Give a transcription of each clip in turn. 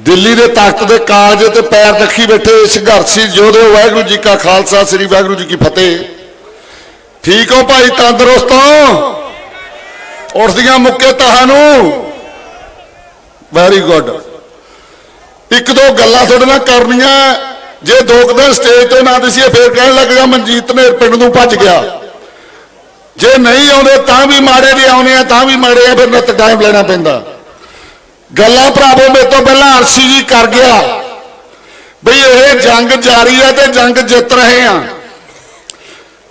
ਦਿੱਲੀ ਦੇ ਤਖਤ ਦੇ ਕਾਗਜ਼ ਤੇ ਪੈਰ ਰੱਖੀ ਬੈਠੇ ਸੰਘਰਸ਼ੀ ਯੋਧੇ ਵਾਹਿਗੁਰੂ ਜੀ ਕਾ ਖਾਲਸਾ, ਸ੍ਰੀ ਵਾਹਿਗੁਰੂ ਜੀ ਕੀ ਫਤਿਹ। ਠੀਕ ਹੋ ਭਾਈ ਤੰਦਰੁਸਤ? ਹੋ ਉਠਦੀਆਂ ਮੁੱਕੇ ਤੁਹਾਨੂੰ ਵੈਰੀ ਗੁੱਡ ਇੱਕ ਦੋ ਗੱਲਾਂ ਤੁਹਾਡੇ ਨਾਲ ਕਰਨੀਆਂ। ਜੇ ਦੋ ਕੁ ਦਿਨ ਸਟੇਜ ਤੇ ਨਾ ਦਿਸੀਏ ਫੇਰ ਕਹਿਣ ਲੱਗ ਗਿਆ, ਮਨਜੀਤ ਨੇ ਪਿੰਡ ਨੂੰ ਭੱਜ ਗਿਆ। ਜੇ ਨਹੀਂ ਆਉਂਦੇ, ਤਾਂ ਵੀ ਮਾੜੇ ਜੇ ਆਉਣੇ ਆ, ਤਾਂ ਵੀ ਮਾੜੇ ਆ, ਫਿਰ ਨਿੱਤ ਟਾਈਮ ਲੈਣਾ ਪੈਂਦਾ। ਗੱਲਾਂ ਭਰਾਵੋ, ਮੇਰੇ ਤੋਂ ਪਹਿਲਾਂ ਅਰਸ਼ੀ ਜੀ ਕਰ ਗਿਆ। ਬਈ ਇਹ ਜੰਗ ਜਾਰੀ ਹੈ ਤੇ ਜੰਗ ਜਿੱਤ ਰਹੇ ਆ।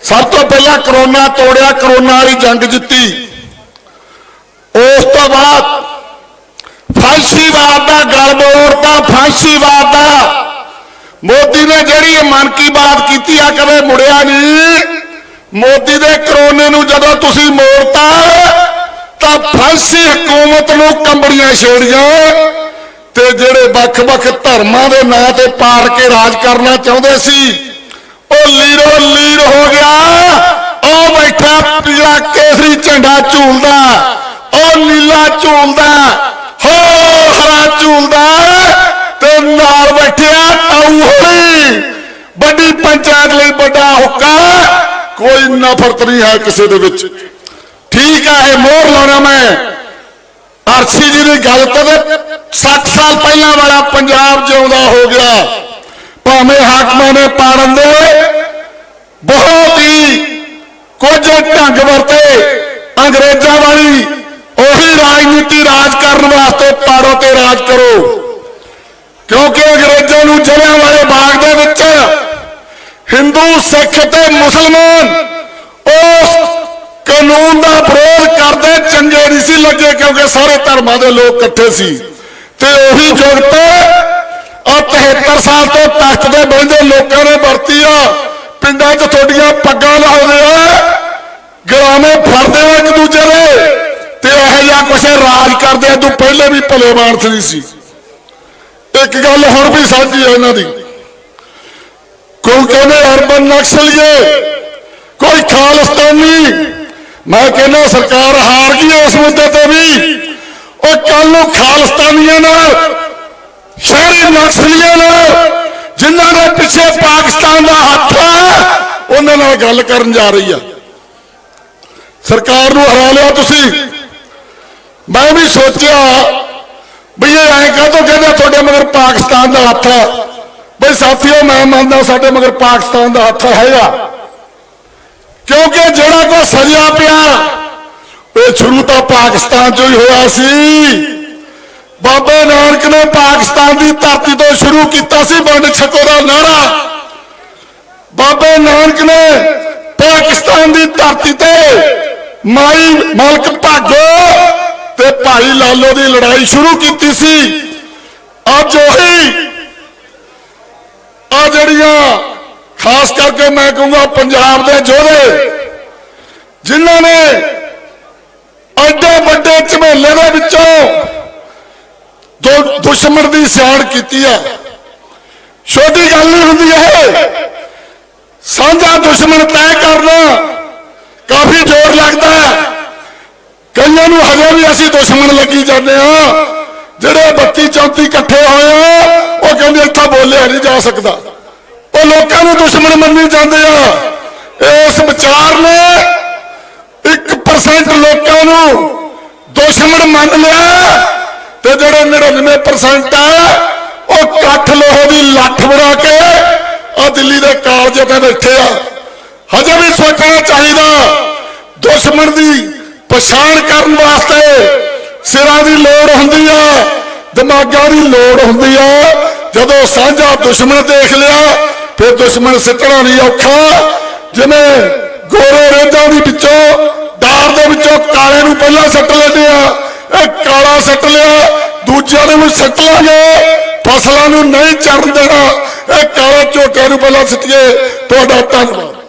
ਸਭ ਤੋਂ ਪਹਿਲਾਂ ਕਰੋਨਾ ਤੋੜਿਆ, ਕਰੋਨਾ ਵਾਲੀ ਜੰਗ ਜਿੱਤੀ। ਉਸ ਤੋਂ ਬਾਅਦ ਫਾਂਸੀਵਾਦ ਦਾ ਗਲ ਮੋੜਤਾ ਫਾਂਸੀਵਾਦ ਦਾ। ਮੋਦੀ ਨੇ ਜਿਹੜੀ ਮਨ ਕੀ ਬਾਤ ਕੀਤੀ ਆ, ਕਦੇ ਮੁੜਿਆ ਨਹੀਂ। ਮੋਦੀ ਦੇ ਕਰੋਨੇ ਨੂੰ ਜਦੋਂ ਤੁਸੀਂ ਮੋੜਤਾ ਤਾਂ ਫਾਂਸੀ ਹਕੂਮਤ ਨੂੰ ਕੰਬੜੀਆਂ ਛੇੜੀਆਂ ਤੇ ਜਿਹੜੇ ਵੱਖ-ਵੱਖ ਧਰਮਾਂ ਦੇ ਨਾਂ ਤੇ ਪਾੜ ਕੇ ਰਾਜ ਕਰਨਾ ਚਾਹੁੰਦੇ ਸੀ, ਉਹ ਲੀਰੋ ਲੀਰ ਹੋ ਗਿਆ। ਉਹ ਬੈਠਾ ਪੀਲਾ ਕੇਸਰੀ ਝੰਡਾ ਝੂਲਦਾ, ਉਹ ਨੀਲਾ ਝੂਲਦਾ ਹੋ ਹਰਾ ਝੂਲਦਾ ਤੇ ਨਾਲ ਬੈਠਿਆ ਤਾਊ ਹੋਣੀ ਵੱਡੀ ਪੰਚਾਇਤ ਲਈ ਵੱਡਾ ਹੁੱਕਾ, ਕੋਈ ਨਫ਼ਰਤ ਨਹੀਂ ਹੈ ਕਿਸੇ ਦੇ ਵਿੱਚ। ਠੀਕ ਹੈ ਮੋਹਰ ਲਾਉਣਾ ਮੈਂ। ਅਰਸ਼ੀ ਜੀ ਦੀ ਗੱਲ ਤੇ 60 ਸਾਲ ਪਹਿਲਾਂ ਵਾਲਾ ਪੰਜਾਬ ਜਿਉਂਦਾ ਹੋ ਗਿਆ। ਭਾਵੇਂ ਹਾਕਮਾਂ ਨੇ ਪਾੜਨ ਦੇ ਬਹੁਤ ਹੀ ਕੁਝ ਢੰਗ ਵਰਤੇ। ਅੰਗਰੇਜ਼ਾਂ ਵਾਲੀ ਉਹੀ ਰਾਜਨੀਤੀ ਰਾਜ ਕਰਨ ਵਾਸਤੇ ਪਾੜੋ ਤੇ ਰਾਜ ਕਰੋ। ਕਿਉਂਕਿ ਅੰਗਰੇਜ਼ਾਂ ਨੂੰ ਜਲਿਆਂ ਵਾਲੇ ਬਾਗ ਦੇ ਵਿੱਚ ਹਿੰਦੂ, ਸਿੱਖ ਤੇ ਮੁਸਲਮਾਨ ਉਸ ਕਾਨੂੰਨ ਦਾ ਵਿਰੋਧ ਚੰਗੇ ਨਹੀਂ ਸੀ ਲੱਗੇ ਕਿਉਂਕਿ ਸਾਰੇ ਧਰਮਾਂ ਦੇ ਲੋਕ ਇਕੱਠੇ ਸੀ। ਤੇ ਉਹੀ ਜੁਗਤ ਆ 73 ਸਾਲ ਤੋਂ ਤਖਤ ਦੇ ਬੈਠੇ ਲੋਕਾਂ ਨੇ ਵਰਤੀ ਆ। ਪਿੰਡਾਂ 'ਚ ਤੁਹਾਡੀਆਂ ਪੱਗਾਂ ਲਾਉਂਦੇ ਆ। ਗਰਾਮੇ ਫੜਦੇ ਆ ਇੱਕ ਦੂਜੇ ਦੇ। ਤੇ ਇਹੋ ਜਿਹਾ ਕੁਛ ਰਾਜ ਕਰਦੇ ਆ ਤੂੰ ਪਹਿਲੇ ਵੀ ਭਲੇ ਮਾਨਸ ਨਹੀਂ ਸੀ। ਇੱਕ ਗੱਲ ਹੁਣ ਵੀ ਸਾਂਝੀ ਹੈ ਇਹਨਾਂ ਦੀ। ਕੋਈ ਕਹਿੰਦੇ ਅਰਬਨ ਨਕਸਲੀਏ ਕੋਈ ਖਾਲਿਸਤਾਨੀ ਮੈਂ ਕਹਿੰਦਾ ਸਰਕਾਰ ਹਾਰ ਗਈ ਉਸ ਮੁੱਦੇ ਤੇ ਵੀ। ਉਹ ਕੱਲ ਨੂੰ ਖਾਲਿਸਤਾਨੀਆਂ ਨਾਲ ਸ਼ਹਿਰੀ ਨਕਸਲੀਆਂ ਨਾਲ, ਜਿਨ੍ਹਾਂ ਦੇ ਪਿੱਛੇ ਪਾਕਿਸਤਾਨ ਦਾ ਹੱਥ ਹੈ ਉਹਨਾਂ ਨਾਲ ਗੱਲ ਕਰਨ ਜਾ ਰਹੀ ਆ। ਸਰਕਾਰ ਨੂੰ ਹਰਾ ਲਿਆ ਤੁਸੀਂ। ਮੈਂ ਵੀ ਸੋਚਿਆ ਵੀ ਇਹ ਐਂ ਕਾਹਤੋਂ ਕਹਿੰਦੇ ਤੁਹਾਡੇ ਮਗਰ ਪਾਕਿਸਤਾਨ ਦਾ ਹੱਥ ਹੈ ਬਈ ਸਾਥੀਓ, ਮੈਂ ਮੰਨਦਾ ਸਾਡੇ ਮਗਰ ਪਾਕਿਸਤਾਨ ਦਾ ਹੱਥ ਹੈਗਾ। ਕਿਉਂਕਿ ਜਿਹੜਾ ਕੋ ਸਜਿਆ ਪਿਆ ਉਹ ਸ਼ੁਰੂ ਤਾਂ ਪਾਕਿਸਤਾਨ ਚੋਂ ਹੀ ਹੋਇਆ ਸੀ। ਬਾਬਾ ਨਾਨਕ ਨੇ ਪਾਕਿਸਤਾਨ ਦੀ ਧਰਤੀ ਤੋਂ ਸ਼ੁਰੂ ਕੀਤਾ ਸੀ ਵੰਡ ਛਕੋ ਦਾ ਨਾਰਾ। ਬਾਬੇ ਨਾਨਕ ਨੇ ਪਾਕਿਸਤਾਨ ਦੀ ਧਰਤੀ ਤੇ ਮਾਈ ਮਲਕ ਭਾਗੋ ਤੇ ਭਾਈ ਲਾਲੋ ਦੀ ਲੜਾਈ ਸ਼ੁਰੂ ਕੀਤੀ ਸੀ। ਅੱਜ ਉਹੀ ਆ ਜਿਹੜੀਆਂ ਖਾਸ ਕਰਕੇ ਮੈਂ ਕਹੂੰਗਾ ਪੰਜਾਬ ਦੇ ਯੋਧੇ, ਜਿਨ੍ਹਾਂ ਨੇ ਐਡੇ ਵੱਡੇ ਝਮੇਲੇ ਦੇ ਵਿੱਚੋਂ ਦੋ ਦੁਸ਼ਮਣ ਦੀ ਸਿਆਣ ਕੀਤੀ ਆ। ਛੋਟੀ ਗੱਲ ਨਹੀਂ ਹੁੰਦੀ ਇਹ, ਸਾਂਝਾ ਦੁਸ਼ਮਣ ਤੈਅ ਕਰਨਾ ਕਾਫੀ ਜ਼ੋਰ ਲੱਗਦਾ ਹੈ। ਕਈਆਂ ਨੂੰ ਹਜੇ ਵੀ ਅਸੀਂ ਦੁਸ਼ਮਣ ਲੱਗੀ ਜਾਂਦੇ ਆ ਜਿਹੜੇ 32 34 ਇਕੱਠੇ ਹੋਏ ਆ, ਉਹ ਕਹਿੰਦੇ ਇੱਥਾ ਬੋਲਿਆ ਨਹੀਂ ਜਾ ਸਕਦਾ। ਉਹ ਲੋਕਾਂ ਨੂੰ ਦੁਸ਼ਮਣ ਮੰਨੀ ਜਾਂਦੇ ਆ। ਇਸ ਵਿਚਾਰ ਨੇ 1% ਲੋਕਾਂ ਨੂੰ ਦੁਸ਼ਮਣ ਮੰਨ ਲਿਆ ਤੇ ਜਿਹੜੇ 99% ਆ, ਉਹ ਕੱਠ ਲੋਹੇ ਦੀ ਲੱਠ ਬਣਾ ਕੇ ਆ ਦਿੱਲੀ ਦੇ ਕਾਲਜ ਤੇ ਬੈਠੇ ਆ। ਹਜੇ ਵੀ ਸੋਚਣਾ ਚਾਹੀਦਾ, ਦੁਸ਼ਮਣ ਦੀ ਪਛਾਣ ਕਰਨ ਵਾਸਤੇ ਸਿਰਾਂ ਦੀ ਲੋੜ ਹੁੰਦੀ ਆ, ਦਿਮਾਗਾਂ ਦੀ ਲੋੜ ਹੁੰਦੀ ਆ। ਜਦੋਂ ਸਾਂਝਾ ਦੁਸ਼ਮਣ ਦੇਖ ਲਿਆ ਫਿਰ ਦੁਸ਼ਮਣ ਸਿੱਟਣਾ ਨਹੀਂ ਔਖਾ। ਜਿਵੇਂ ਗੋਰੇ ਰੇਜਾਂ ਦੀ ਵਿੱਚੋਂ, ਡਾਰ ਦੇ ਵਿੱਚੋਂ ਕਾਲੇ ਨੂੰ ਪਹਿਲਾਂ ਸੱਟ ਲੈਂਦੇ ਆ, ਇਹ ਕਾਲਾ ਸੱਟ ਲਿਆ, ਦੂਜਿਆਂ ਨੂੰ ਵੀ ਸੱਟ ਲਾਂਗੇ। ਫਸਲਾਂ ਨੂੰ ਨਹੀਂ ਚੜਨ ਦੇਣਾ, ਇਹ ਕਾਲਾ ਝੋਟਿਆਂ ਨੂੰ ਪਹਿਲਾਂ ਸਿੱਟੀਏ ਤੁਹਾਡਾ ਧੰਨਵਾਦ।